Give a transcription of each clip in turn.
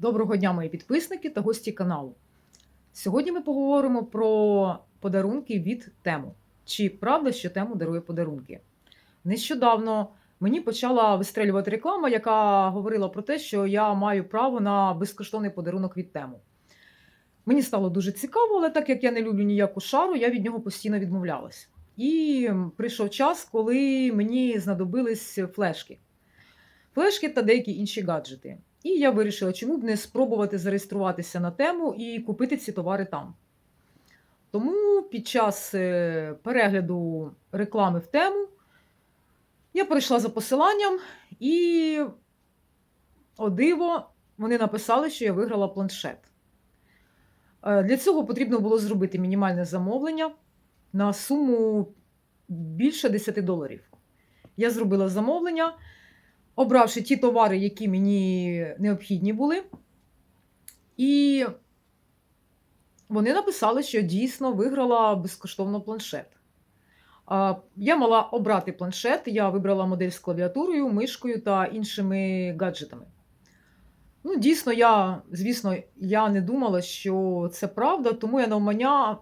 Доброго дня, мої підписники та гості каналу. Сьогодні ми поговоримо про подарунки від тему. Чи правда, що тему дарує подарунки? Нещодавно мені почала вистрелювати реклама, яка говорила про те, що я маю право на безкоштовний подарунок від тему. Мені стало дуже цікаво, але так як я не люблю ніяку шару, я від нього постійно відмовлялась. І прийшов час, коли мені знадобились флешки. Флешки та деякі інші гаджети. І я вирішила, чому б не спробувати зареєструватися на тему і купити ці товари там. Тому під час е, перегляду реклами в тему я перейшла за посиланням, і о диво, вони написали, що я виграла планшет. Е, Для цього потрібно було зробити мінімальне замовлення на суму більше 10 доларів. Я зробила замовлення обравши ті товари, які мені необхідні були. І вони написали, що дійсно виграла безкоштовно планшет. Я мала обрати планшет, я вибрала модель з клавіатурою, мишкою та іншими гаджетами. Ну, дійсно, я, звісно, я не думала, що це правда, тому я навмання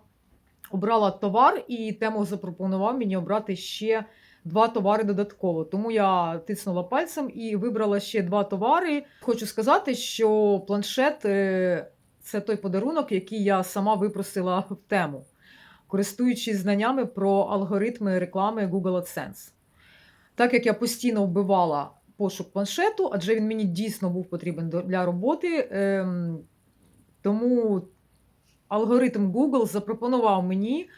обрала товар, і тему запропонував мені обрати ще два товари додатково. Тому я тиснула пальцем і вибрала ще два товари. Хочу сказати, що планшет е, це той подарунок, який я сама випросила в тему, користуючись знаннями про алгоритми реклами Google AdSense. Так як я постійно вбивала пошук планшету, адже він мені дійсно був потрібен для роботи. ем, Тому алгоритм Google запропонував мені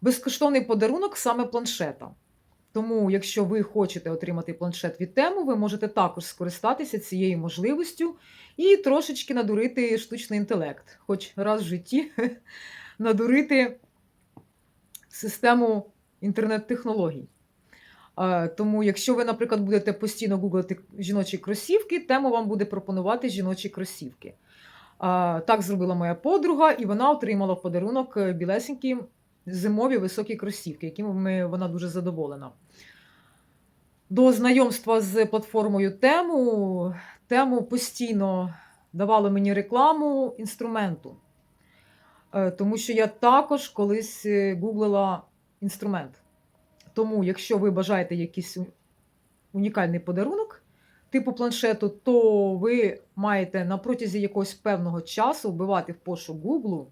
безкоштовний подарунок саме планшета. Тому, якщо ви хочете отримати планшет від тему, ви можете також скористатися цією можливістю і трошечки надурити штучний інтелект, хоч раз в житті надурити систему інтернет-технологій. Тому, якщо ви, наприклад, будете постійно гуглити жіночі кросівки, тема вам буде пропонувати жіночі кросівки. Так зробила моя подруга, і вона отримала в подарунок е, білесенькі зимові високі кросівки, якими вона дуже задоволена. До знайомства з платформою тему тему постійно давала мені рекламу інструменту, Е, тому що я також колись е, гуглила інструмент. Тому, якщо ви бажаєте якийсь унікальний подарунок типу планшету, то ви маєте на протязі якогось певного часу вбивати в пошук Google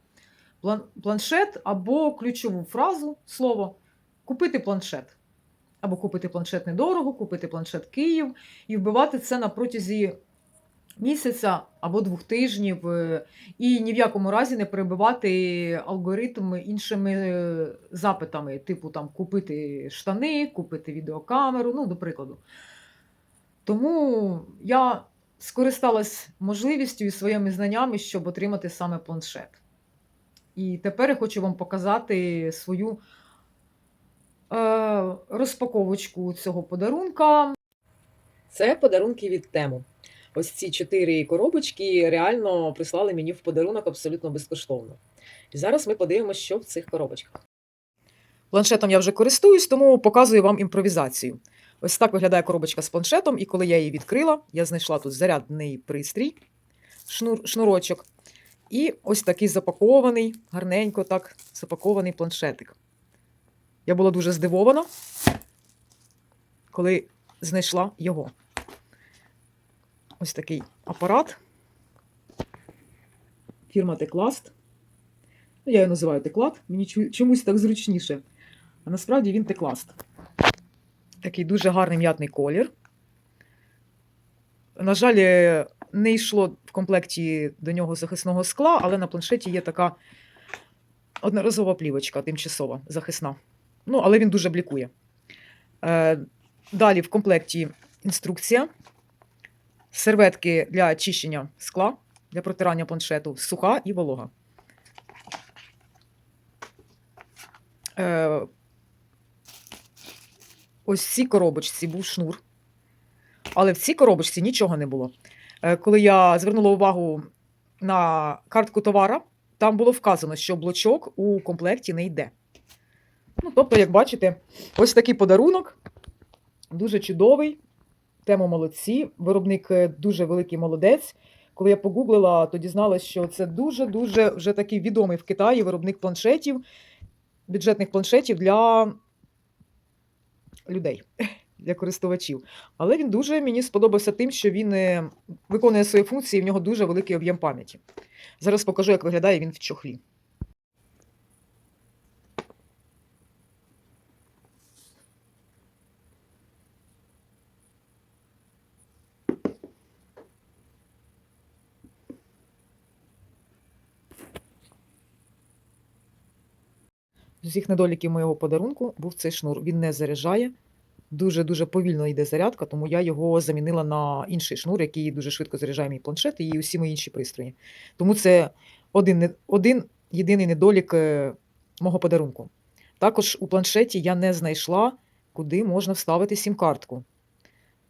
планшет або ключову фразу слово купити планшет. Або купити планшет недорого, купити планшет Київ і вбивати це на протязі місяця або двох тижнів, е, і ні в якому разі не перебивати алгоритм іншими е, запитами, типу там купити штани, купити відеокамеру, ну, до прикладу. Тому я скористалась можливістю і своїми знаннями, щоб отримати саме планшет. І тепер я хочу вам показати свою е, розпаковочку цього подарунка. Це подарунки від тему. Ось ці чотири коробочки реально прислали мені в подарунок абсолютно безкоштовно. І зараз ми подивимося, що в цих коробочках. Планшетом я вже користуюсь, тому показую вам імпровізацію. Ось так виглядає коробочка з планшетом, і коли я її відкрила, я знайшла тут зарядний пристрій, шнур, шнурочок. І ось такий запакований, гарненько так запакований планшетик. Я була дуже здивована, коли знайшла його. Ось такий апарат. Фірма Текласт. Ну, я його називаю Теклад, мені чомусь так зручніше. А насправді він Текласт. Такий дуже гарний м'ятний колір. На жаль, е, не йшло в комплекті до нього захисного скла, але на планшеті є така одноразова плівочка, тимчасова, захисна. Ну, але він дуже блікує. Е, Далі в комплекті інструкція, серветки для очищення скла, для протирання планшету, суха і волога. Е, Ось цій коробочці був шнур. Але в цій коробочці нічого не було. Е, Коли я звернула увагу на картку товара, там було вказано, що блочок у комплекті не йде. Ну, тобто, як бачите, ось такий подарунок, дуже чудовий. Тема молодці. Виробник е, дуже великий молодець. Коли я погуглила, то дізналась, що це дуже-дуже вже такий відомий в Китаї виробник планшетів, бюджетних планшетів для людей, для користувачів. Але він дуже мені сподобався тим, що він е, виконує свої функції, в нього дуже великий об'єм пам'яті. Зараз покажу, як виглядає він в чохлі. З усіх недоліків моєго подарунку був цей шнур. Він не заряджає, дуже-дуже повільно йде зарядка, тому я його замінила на інший шнур, який дуже швидко заряджає мій планшет і усі мої інші пристрої. Тому це один, один єдиний недолік е, мого подарунку. Також у планшеті я не знайшла, куди можна вставити сім-картку.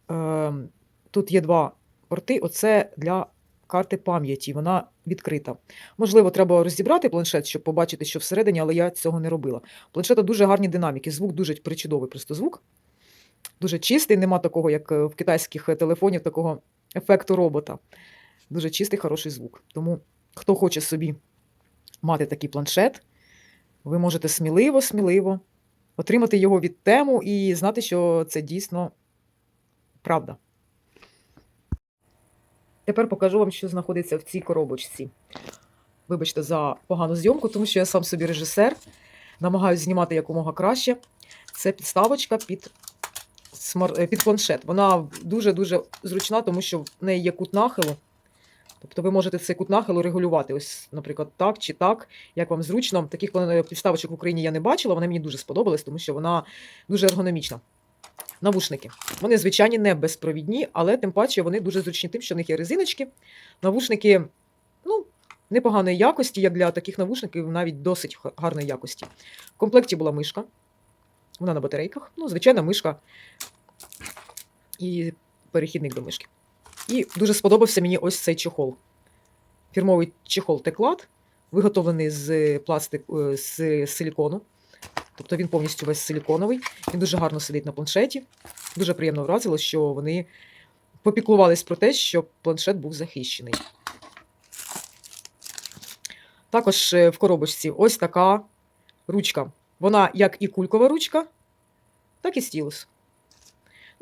Ем, Тут є два порти. Оце для карти пам'яті, вона відкрита. Можливо, треба розібрати планшет, щоб побачити, що всередині, але я цього не робила. У планшета дуже гарні динаміки, звук дуже причудовий, просто звук. Дуже чистий, нема такого, як е, в китайських е, телефонів, такого ефекту робота. Дуже чистий, хороший звук. Тому, хто хоче собі мати такий планшет, ви можете сміливо, сміливо отримати його від тему і знати, що це дійсно правда. Тепер покажу вам, що знаходиться в цій коробочці. Вибачте за погану зйомку, тому що я сам собі режисер, намагаюся знімати якомога краще. Це підставочка під, під планшет. Вона дуже-дуже зручна, тому що в неї є кут нахилу. Тобто ви можете цей кут нахилу регулювати. Ось, наприклад, так чи так, як вам зручно. Таких підставочок в Україні я не бачила, вони мені дуже сподобались, тому що вона дуже ергономічна. Навушники. Вони звичайні, не безпровідні, але тим паче вони дуже зручні тим, що в них є резиночки. Навушники, ну, непоганої якості, як для таких навушників, навіть досить гарної якості. В комплекті була мишка. Вона на батарейках. Ну, звичайна мишка і перехідник до мишки. І дуже сподобався мені ось цей чохол. Фірмовий чехол Теклад, виготовлений з пластику з силікону. Тобто він повністю весь силіконовий. Він дуже гарно сидить на планшеті. Дуже приємно вразило, що вони попіклувались про те, щоб планшет був захищений. Також е, в коробочці ось така ручка. Вона як і кулькова ручка, так і стілус.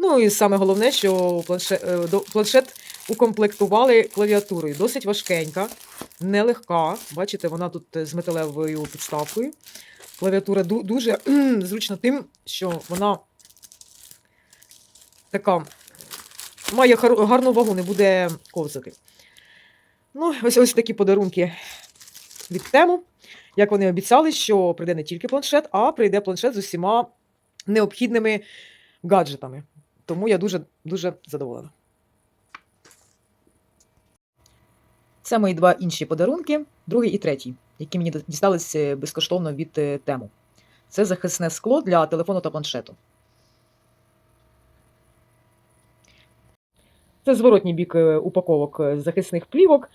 Ну і саме головне, що планшет, е, планшет укомплектували клавіатурою. Досить важкенька, нелегка. Бачите, вона тут е, з металевою підставкою. Клавіатура дуже зручна тим, що вона така має гарну вагу, не буде ковзати. Ну, ось ось такі подарунки від тему. Як вони обіцяли, що прийде не тільки планшет, а прийде планшет з усіма необхідними гаджетами. Тому я дуже дуже задоволена. Це мої два інші подарунки, другий і третій, які мені дісталися безкоштовно від е, тему. Це захисне скло для телефону та планшету. Це зворотній бік е, упаковок е, захисних плівок.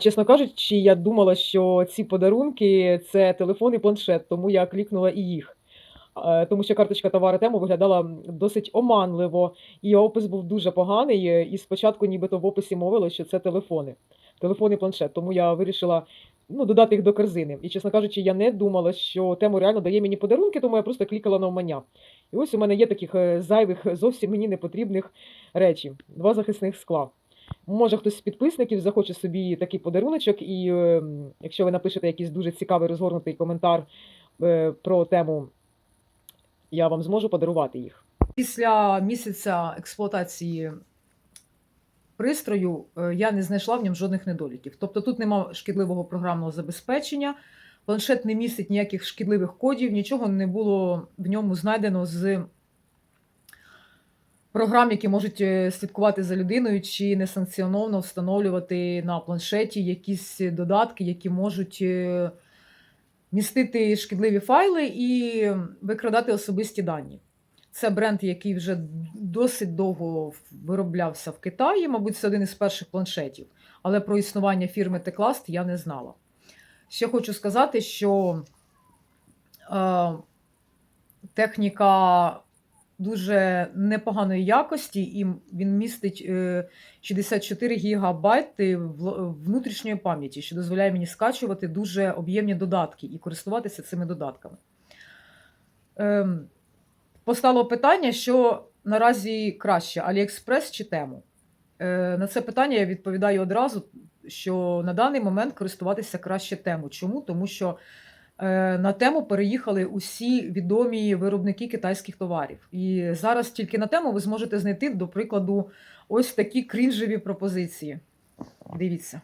Чесно кажучи, я думала, що ці подарунки це телефон і планшет, тому я клікнула і їх. Е, Тому що карточка товару тему виглядала досить оманливо, і опис був дуже поганий. е, І спочатку, нібито в описі мовило, що це телефони, телефон і планшет. Тому я вирішила ну, додати їх до корзини. І, чесно кажучи, я не думала, що тему реально дає мені подарунки, тому я просто клікала на вмання. І ось у мене є таких е, зайвих, зовсім мені непотрібних речей. Два захисних скла. Може, хтось з підписників захоче собі такий подаруночок, і е, якщо ви напишете якийсь дуже цікавий розгорнутий коментар е, про тему, я вам зможу подарувати їх. Після місяця експлуатації пристрою е, я не знайшла в ньому жодних недоліків. Тобто тут нема шкідливого програмного забезпечення, планшет не містить ніяких шкідливих кодів, нічого не було в ньому знайдено з програм, які можуть е, слідкувати за людиною чи несанкціоновано встановлювати на планшеті якісь додатки, які можуть е, містити шкідливі файли і викрадати особисті дані. Це бренд, який вже досить довго вироблявся в Китаї, мабуть, це один із перших планшетів. Але про існування фірми Текласт я не знала. Ще хочу сказати, що е, техніка дуже непоганої якості, і він містить е, 64 гігабайти вл- внутрішньої пам'яті, що дозволяє мені скачувати дуже об'ємні додатки і користуватися цими додатками. Ем, Постало питання, що наразі краще AliExpress чи Тему. Е, На це питання я відповідаю одразу, що на даний момент користуватися краще тему. Чому? Тому що е, на тему переїхали усі відомі виробники китайських товарів. І зараз тільки на тему ви зможете знайти, до прикладу, ось такі крінжеві пропозиції. Дивіться.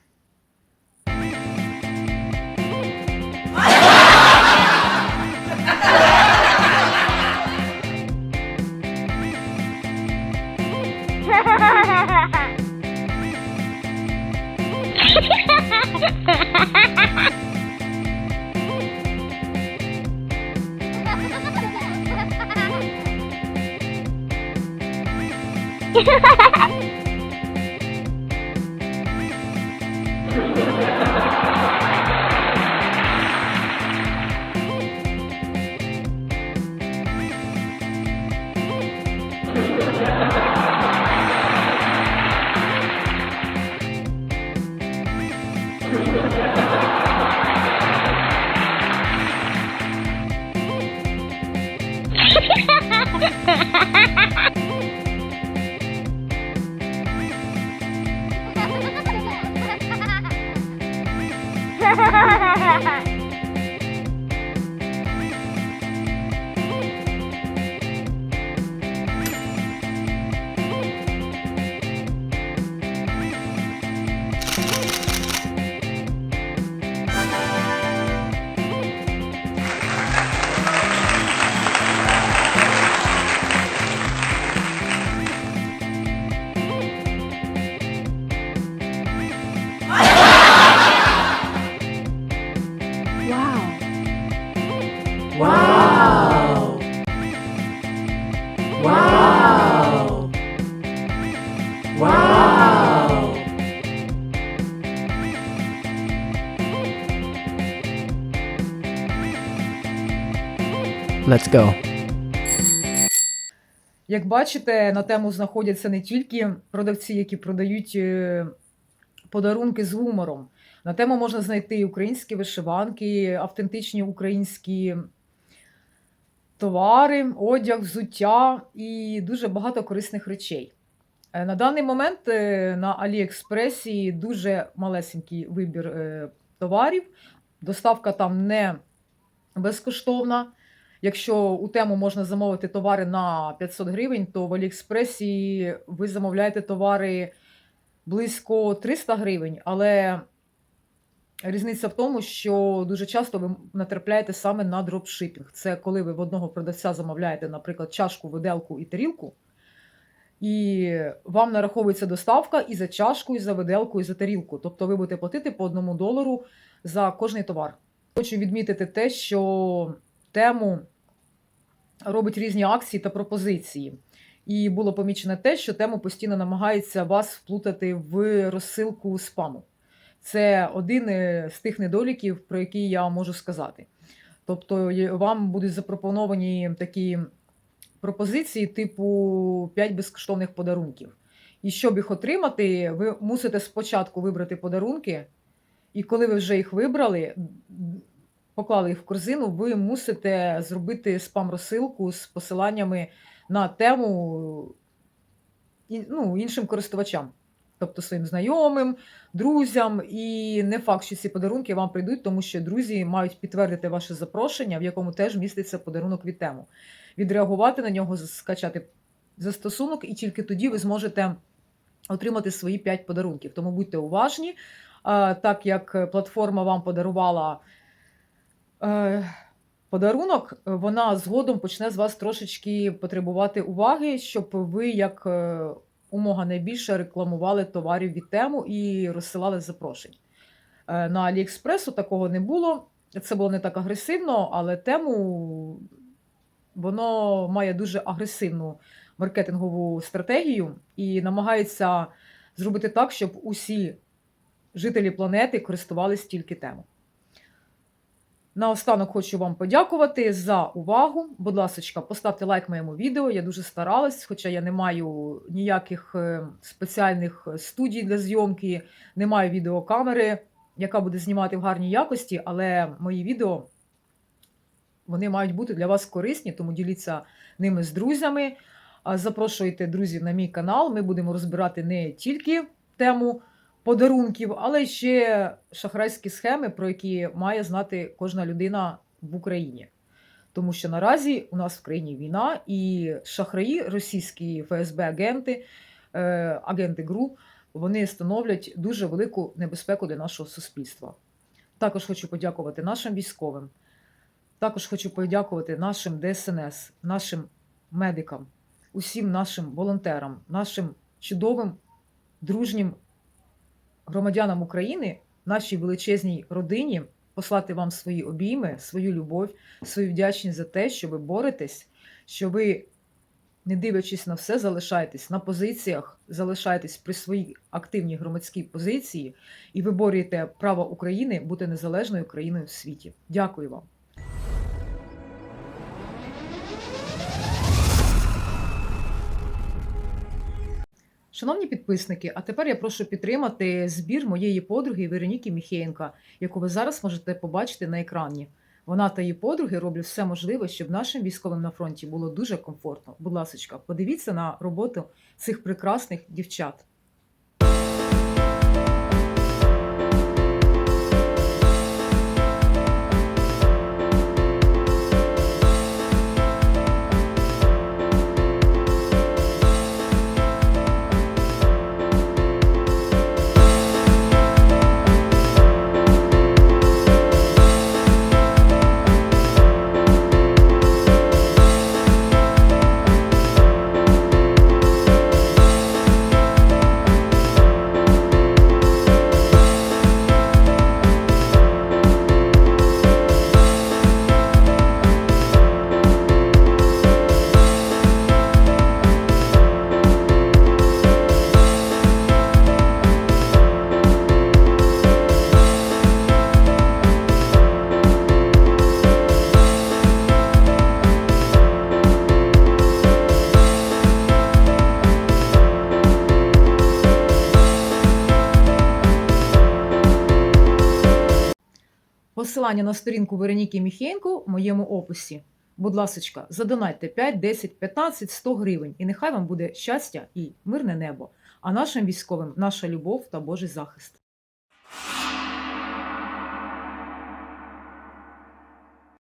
Let's go. Як бачите, на тему знаходяться не тільки продавці, які продають е, подарунки з гумором. На тему можна знайти українські вишиванки, автентичні українські товари, одяг, взуття і дуже багато корисних речей. Е, На даний момент е, на Аліекспресі дуже малесенький вибір е, товарів. Доставка там не безкоштовна. Якщо у тему можна замовити товари на 500 гривень, то в Аліекспресі ви замовляєте товари близько 300 гривень, але різниця в тому, що дуже часто ви натрапляєте саме на дропшипінг. Це коли ви в одного продавця замовляєте, наприклад, чашку, виделку і тарілку, і вам нараховується доставка і за чашку, і за виделку, і за тарілку. Тобто ви будете платити по одному долару за кожний товар. Хочу відмітити те, що тему робить різні акції та пропозиції. І було помічено те, що тему постійно намагається вас вплутати в розсилку спаму. Це один е, з тих недоліків, про які я можу сказати. Тобто, вам будуть запропоновані такі пропозиції, типу 5 безкоштовних подарунків. І щоб їх отримати, ви мусите спочатку вибрати подарунки, і коли ви вже їх вибрали, поклали їх в корзину, ви мусите зробити спам-розсилку з посиланнями на тему ну, іншим користувачам, тобто своїм знайомим, друзям. І не факт, що ці подарунки вам прийдуть, тому що друзі мають підтвердити ваше запрошення, в якому теж міститься подарунок від тему. Відреагувати на нього, скачати застосунок, і тільки тоді ви зможете отримати свої 5 подарунків. Тому будьте уважні, так як платформа вам подарувала е, подарунок, вона згодом почне з вас трошечки потребувати уваги, щоб ви як е, умога найбільше рекламували товарів від тему і розсилали запрошень. Е, На Аліекспресу такого не було. Це було не так агресивно, але тему воно має дуже агресивну маркетингову стратегію і намагається зробити так, щоб усі жителі планети користувалися тільки тему. Наостанок хочу вам подякувати за увагу. Будь ласка, поставте лайк моєму відео. Я дуже старалась, хоча я не маю ніяких е, спеціальних студій для зйомки, не маю відеокамери, яка буде знімати в гарній якості, але мої відео вони мають бути для вас корисні, тому діліться ними з друзями. Запрошуйте друзів на мій канал. Ми будемо розбирати не тільки тему подарунків, але ще шахрайські схеми, про які має знати кожна людина в Україні. Тому що наразі у нас в країні війна, і шахраї, російські ФСБ-агенти, е, агенти ГРУ, вони становлять дуже велику небезпеку для нашого суспільства. Також хочу подякувати нашим військовим, також хочу подякувати нашим ДСНС, нашим медикам, усім нашим волонтерам, нашим чудовим дружнім громадянам України, нашій величезній родині, послати вам свої обійми, свою любов, свою вдячність за те, що ви боретесь, що ви, не дивлячись на все, залишаєтесь на позиціях, залишаєтесь при своїй активній громадській позиції і виборюєте право України бути незалежною країною в світі. Дякую вам. Шановні підписники, а тепер я прошу підтримати збір моєї подруги Вероніки Міхеєнка, яку ви зараз можете побачити на екрані. Вона та її подруги роблять все можливе, щоб нашим військовим на фронті було дуже комфортно. Будь ласка, подивіться на роботу цих прекрасних дівчат. Посилання на сторінку Вероніки Міхєнко в моєму описі. Будь ласка, задонайте 5, 10, 15, 100 гривень, і нехай вам буде щастя і мирне небо, а нашим військовим наша любов та Божий захист.